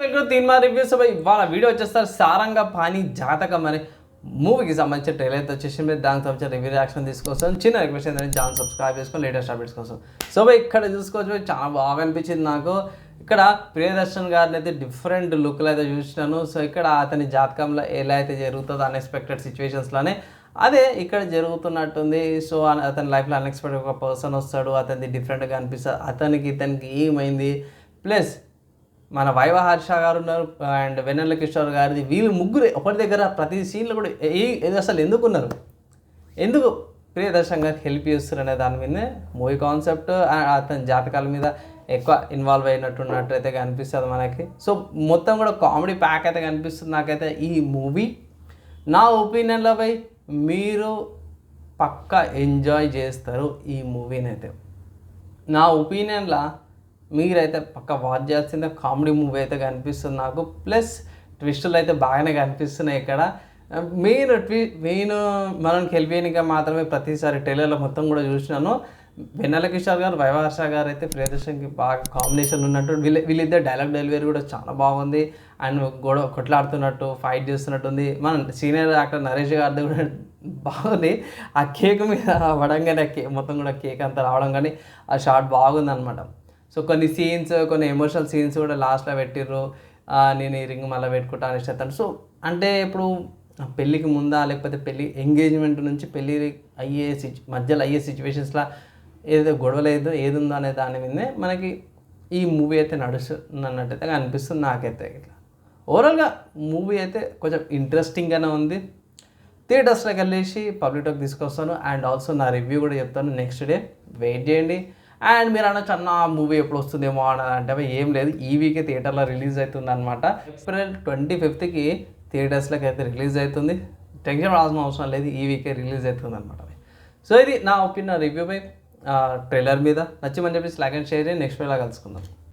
Welcome తీన్ review. Reviews అబ్బాయి ఇవాళ video వచ్చేస్తారు సారంగా పాని జాతకం అని. మూవీకి సంబంధించిన ట్రైలర్ అయితే వచ్చేసి మీరు దానికి సంబంధించిన రివ్యూ రియాక్షన్ తీసుకొస్తాను చిన్న రిక్వెస్ట్ ఏంటంటే ఛానల్ సబ్స్క్రైబ్ చేసుకొని లేటెస్ట్ అప్డేట్స్ కోసం. సో ఇక్కడ చూసుకోవచ్చు చాలా బాగా అనిపించింది నాకు. ఇక్కడ ప్రియదర్శన్ గారిని అయితే డిఫరెంట్ లుక్లో అయితే చూసినాను. సో ఇక్కడ అతని జాతకంలో ఎలా అయితే జరుగుతుందో అన్ఎక్స్పెక్టెడ్ సిచ్యువేషన్స్లోనే అదే ఇక్కడ జరుగుతున్నట్టుంది. సో అతని లైఫ్లో అన్ఎక్స్పెక్టెడ్ ఒక పర్సన్ వస్తాడు. అతనిది డిఫరెంట్గా అనిపిస్తుంది అతనికి ఇతనికి ఏమైంది? ప్లస్ మన వైవ హర్ష గారు ఉన్నారు అండ్ వెన్నెల కిషోర్ గారిది వీళ్ళు ముగ్గురు ఒకటి దగ్గర ప్రతి సీన్లో కూడా ఏ అసలు ఎందుకు ఉన్నారు? ఎందుకు ప్రియదర్శన్ గారికి హెల్ప్ చేస్తారు అనే దాని మీదనే మూవీ కాన్సెప్ట్ అతని జాతకాల మీద ఎక్కువ ఇన్వాల్వ్ అయినట్టున్నట్టు అయితే కనిపిస్తుంది మనకి. సో మొత్తం కూడా కామెడీ ప్యాక్ అయితే కనిపిస్తుంది నాకైతే ఈ మూవీ నా ఒపీనియన్లో పై మీరు పక్కా ఎంజాయ్ చేస్తారు ఈ మూవీని అయితే నా ఒపీనియన్లో మీరైతే పక్క వాచ్ చేయాల్సిందే. కామెడీ మూవీ అయితే కనిపిస్తుంది నాకు. ప్లస్ ట్విస్టులు అయితే బాగానే కనిపిస్తున్నాయి ఇక్కడ. మెయిన్ ట్వి మెయిన్ మనం హెల్ప్ మాత్రమే ప్రతిసారి టైలర్లో మొత్తం కూడా చూసినాను. వెన్నెల కిషోర్ గారు వైవాష గారు అయితే ప్రియదర్శన్కి బాగా కాంబినేషన్ ఉన్నట్టు వీళ్ళ వీళ్ళిద్దరు డైలాగ్ డెలివరీ కూడా చాలా బాగుంది. అండ్ గొడవ కొట్లాడుతున్నట్టు ఫైట్ చేస్తున్నట్టు ఉంది మన సీనియర్ యాక్టర్ నరేష్ గారిది కూడా బాగుంది. ఆ కేక్ మీద పడంగానే ఆ కేక్ మొత్తం కూడా కేక్ అంతా రావడం కానీ ఆ షార్ట్ బాగుంది అనమాట సో కొన్ని సీన్స్ కొన్ని ఎమోషనల్ సీన్స్ కూడా లాస్ట్లో పెట్టిర్రు. నేను ఈ రింగ్ మళ్ళీ పెట్టుకుంటా అని చెప్తాను. సో అంటే ఇప్పుడు పెళ్ళికి ముందా లేకపోతే పెళ్ళి ఎంగేజ్మెంట్ నుంచి పెళ్ళి అయ్యే సిచ్ మధ్యలో అయ్యే సిచ్యువేషన్స్లో ఏదో గొడవలు ఏదో ఏది ఉందో అనే దాని మీదే మనకి ఈ మూవీ అయితే నడుస్తుందన్నట్టయితే అనిపిస్తుంది నాకైతే ఇట్లా. ఓవరాల్గా మూవీ అయితే కొంచెం ఇంట్రెస్టింగ్గానే ఉంది. థియేటర్స్లోకి వెళ్ళేసి పబ్లిక్లోకి తీసుకొస్తాను. అండ్ ఆల్సో నా రివ్యూ కూడా చెప్తాను నెక్స్ట్ డే వెయిట్ చేయండి. అండ్ మీరు అనొచ్చు అన్న మూవీ ఎప్పుడు వస్తుందేమో అని అంటే ఏం లేదు. ఈ వీకే థియేటర్లో రిలీజ్ అవుతుంది అనమాట ఏప్రిల్ ట్వంటీ ఫిఫ్త్కి థియేటర్స్లోకి అయితే రిలీజ్ అవుతుంది. టెన్షన్ రావాల్సిన అవసరం లేదు. ఈ వీకే రిలీజ్ అవుతుంది అనమాట సో ఇది నా ఒపీనియన్ రివ్యూ పై ట్రైలర్ మీద. నచ్చి చెప్పేసి లైక్ అండ్ షేర్ నెక్స్ట్ వేలా కలుసుకుందాం.